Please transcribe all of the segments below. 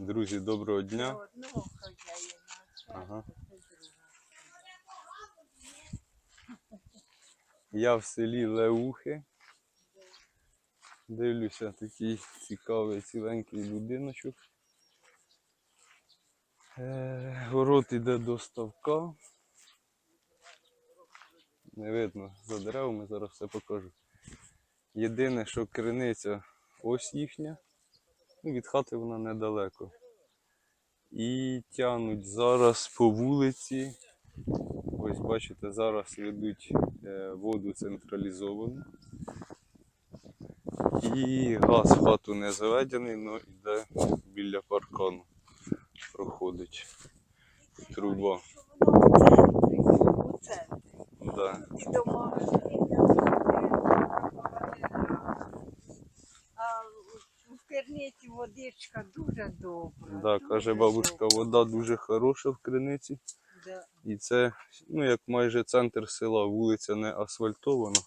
Друзі, доброго дня. одного Ага. Я в селі Леухи. Дивлюся, такий цікавий ціленький будиночок. Е, город іде до ставка. Не видно за деревами, зараз все покажу. Єдине, що криниця ось їхня. Ну, від хати вона недалеко. І тянуть зараз по вулиці. Ось бачите, зараз ведуть е, воду централізовану. І газ в хату не заведений, але йде біля паркану. Проходить труба. Да. І до магазину. А у водичка дуже добра. Да, дуже каже бабушка, добра. вода дуже хороша в криниці. Да. І це, ну, як майже центр села, вулиця не асфальтована.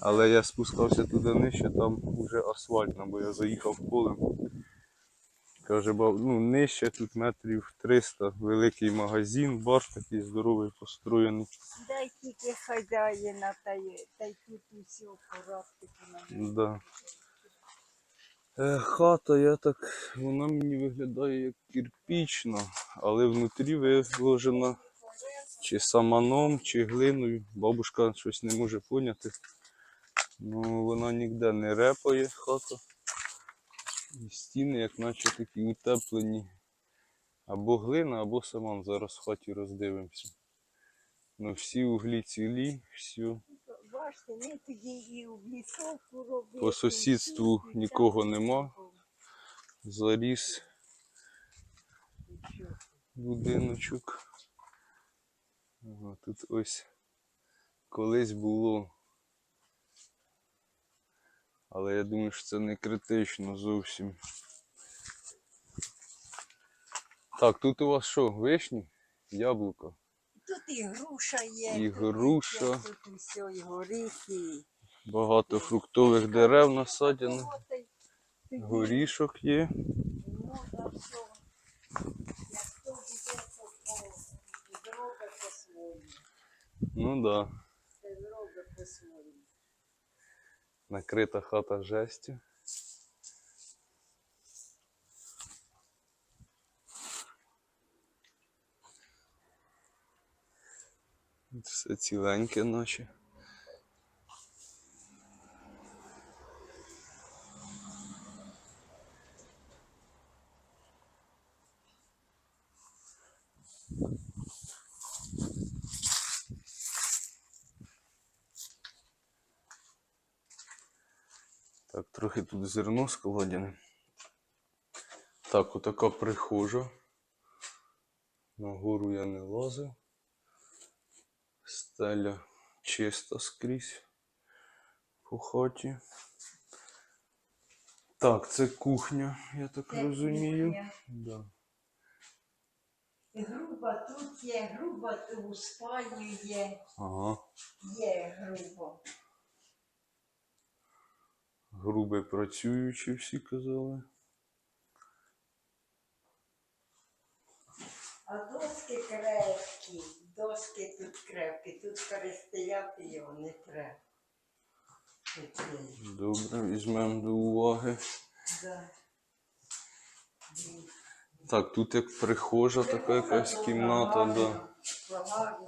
Але я спускався туди нижче, там вже асфальтна, бо я заїхав полем. Каже, баб, ну нижче тут метрів 300, великий магазин, бар такий здоровий, построєний. Дай тільки хазяїна, та й, та й тут практику на Да. Е, хата, я так, вона мені виглядає як кирпічна, але внутрі виложена чи саманом, чи глиною. Бабушка щось не може поняти. Ну, вона ніде не репає хата. І стіни, як наче такі утеплені. Або глина, або саман. Зараз в хаті роздивимося. Ну, всі углі цілі, все. Бачите, ми тоді і в лісовку робили. По сусідству нікого нема. Заріс будиночок. Ага, тут ось колись було. Але я думаю, що це не критично зовсім. Так, тут у вас що, вишні? Яблука? Тут і груша є. І тут груша. є, Тут усе, і горіхи. Багато фруктових дерев насаджено. Горішок є. все. Ну так. Да. Зробить по-своєму. Накрита хата жестю. Все ціленьке наче. Так, трохи тут зерно складене. Так, отака прихожа. На гору я не лазив. Стеля чиста скрізь по хаті. Так, це кухня, я так Це розумію. кухня. Да. Груба тут є, груба у спальні є, Ага. є груба. Грубе працюючі всі казали. А доски крепкі, доски тут крепкі, тут перестояти його не треба. Добре, візьмемо до уваги. да. Так, тут як прихожа, така якась кімната, да.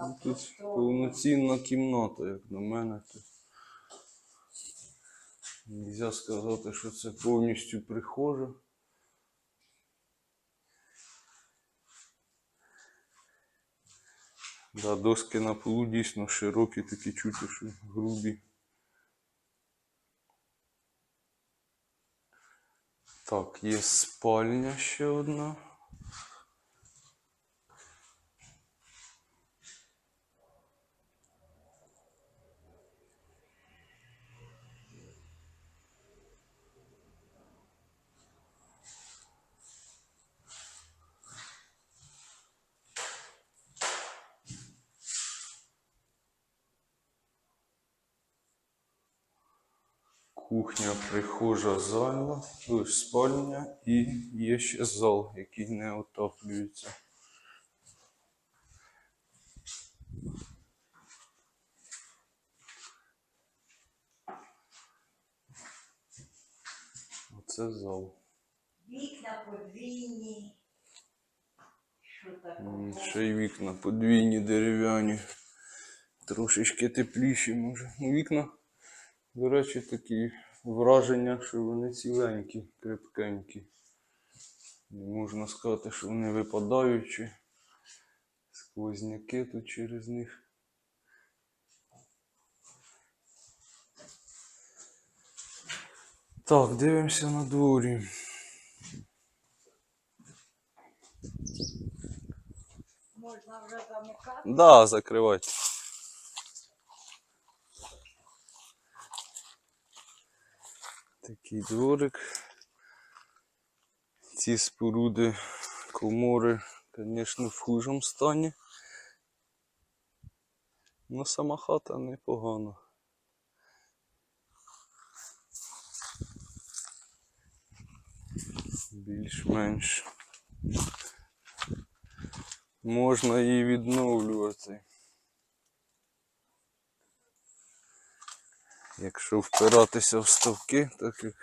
Ну, Тут повноцінна кімната, як на мене. То... Нельзя сказати, що це повністю прихожа. Да, доски на полу дійсно широкі, такі чути, що грубі. Так, є спальня ще одна. Кухня, прихожа, ось спальня і є ще зал, який не отоплюється. Оце зал. Вікна подвійні. Що таке? Ще й вікна подвійні дерев'яні. Трошечки тепліші, може. Ну, вікна, до речі, такі враження, що вони ціленькі, крепкенькі. Не можна сказати, що вони випадаючі. Сквозняки тут через них. Так, дивимося на дворі. Можна вже замикати. Да, закривайте. Такий дворик. Ці споруди, комори, звісно, в хужому стані. Ну, сама хата непогана. Більш-менш. Можна її відновлювати. Якщо впиратися в ставки, так як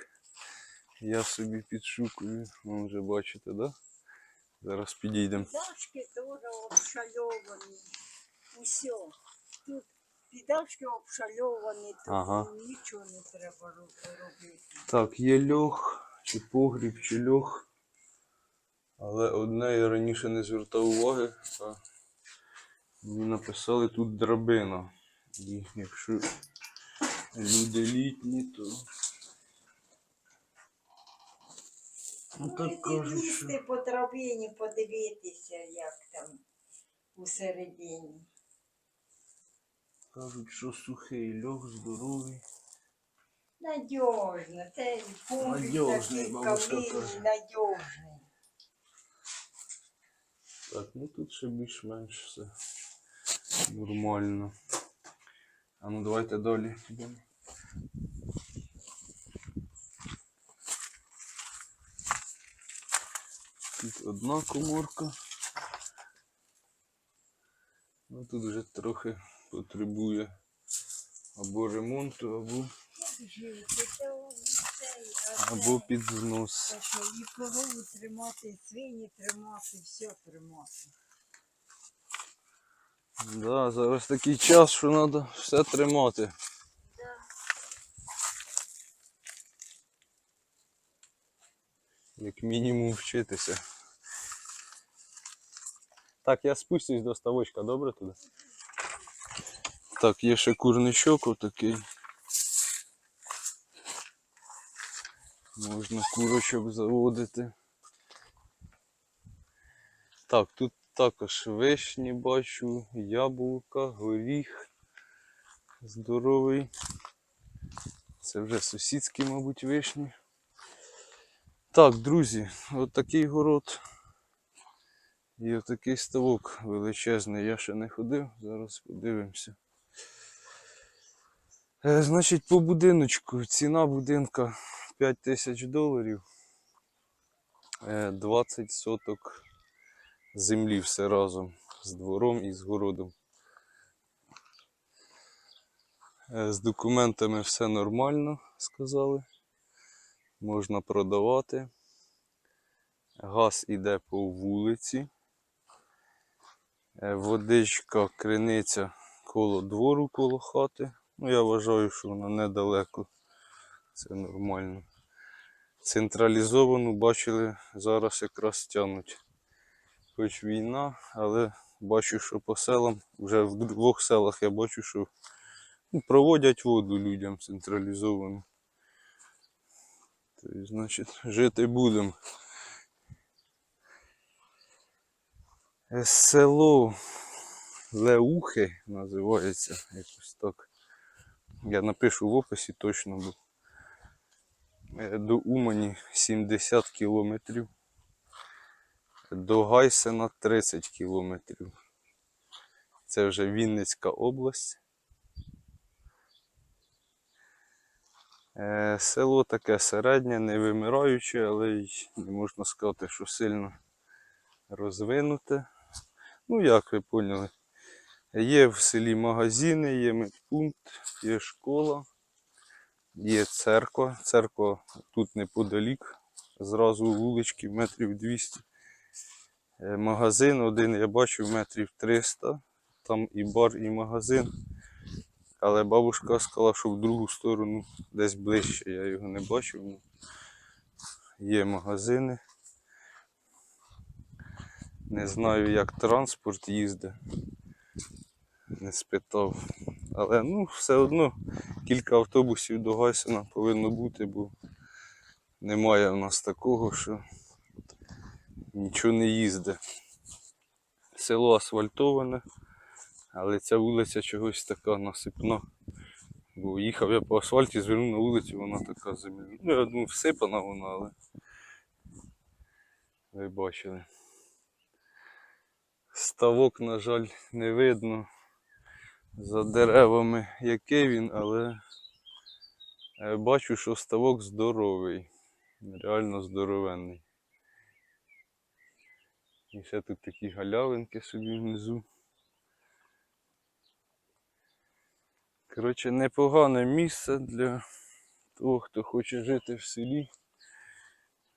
я собі підшукую, ви вже бачите, да? Зараз підійдемо. Підашки теж обшальовані. Усьо. Тут підашки обшальовані, тут Ага. нічого не треба робити. Так, є льох, чи погріб, чи льох. Але одне я раніше не звертав уваги, а мені написали тут драбина. І якщо люди літні, то. Ну так кажуть, що. по драбині, подивитися, як там усередині. Кажуть, що сухий льох здоровий. Надіжно, це такий бабушка каже. надіжний. Так, ну тут ще більш-менш все нормально. А ну давайте далі йдемо. Тут одна коморка. Ну тут вже трохи потребує або ремонту, або, або під знос. І корову тримати, і свині тримати, все тримати. Да, зараз такий час, що треба все тримати. Як мінімум вчитися. Так, я спустюсь до ставочка, добре туди? Так, є ще курничок отакий. Можна курочок заводити. Так, тут також вишні бачу, яблука, горіх. Здоровий. Це вже сусідські, мабуть, вишні. Так, друзі, от город. І отакий ставок величезний. Я ще не ходив, зараз подивимося. Е, значить, по будиночку. Ціна будинка 5 тисяч доларів. Е, 20 соток землі все разом з двором і з городом. Е, З документами все нормально, сказали. Можна продавати. Газ іде по вулиці. Е, Водичка, криниця коло двору, коло хати. Ну, я вважаю, що вона недалеко. Це нормально. Централізовану бачили, зараз якраз тянуть. Хоч війна, але бачу, що по селам, вже в двох селах я бачу, що ну, проводять воду людям централізовану. Тобто, значить, жити будемо. Е, Село Леухи називається якось так. Я напишу в описі точно, бо е, до Умані 70 кілометрів, до Гайсена 30 кілометрів. Це вже Вінницька область. Е, село таке середнє, не вимираюче, але й не можна сказати, що сильно розвинуте. Ну, як ви поняли. Є в селі магазини, є медпункт, є школа, є церква. Церква тут неподалік, зразу вулички метрів 200. Е, Магазин один я бачив метрів 300. Там і бар, і магазин. Але бабушка сказала, що в другу сторону десь ближче. Я його не бачив. Ну, є магазини. Не знаю, як транспорт їздить. Не спитав. Але ну, все одно кілька автобусів до Гайсена повинно бути, бо немає в нас такого, що нічого не їздить. Село асфальтоване, але ця вулиця чогось така насипна. Бо їхав я по асфальті, звернув на вулицю, вона така земля. Ну, я думаю, всипана вона, але ви бачили. Ставок, на жаль, не видно за деревами, який він, але е, бачу, що ставок здоровий. Реально здоровенний. І ще тут такі галявинки собі внизу. Коротше, непогане місце для того, хто хоче жити в селі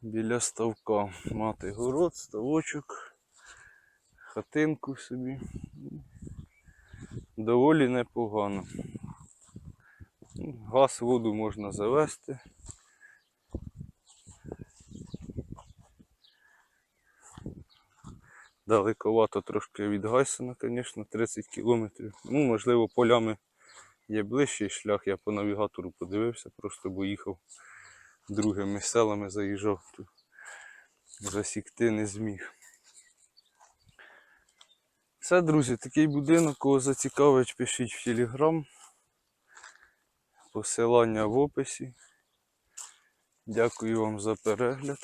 біля ставка. Мати город, ставочок, хатинку собі. Доволі непогано. Газ, воду можна завести. Далековато трошки від Гайсена, звісно, 30 кілометрів. Ну, можливо, полями є ближчий шлях. Я по навігатору подивився, просто бо їхав другими селами, заїжджав, засікти не зміг. Все, друзі, такий будинок, кого зацікавить, пишіть в Телеграм. Посилання в описі. Дякую вам за перегляд.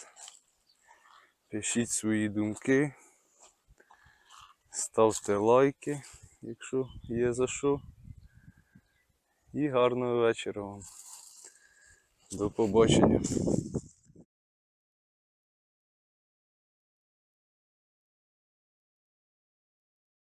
Пишіть свої думки. Ставте лайки, якщо є за що. І гарного вечора вам. До побачення.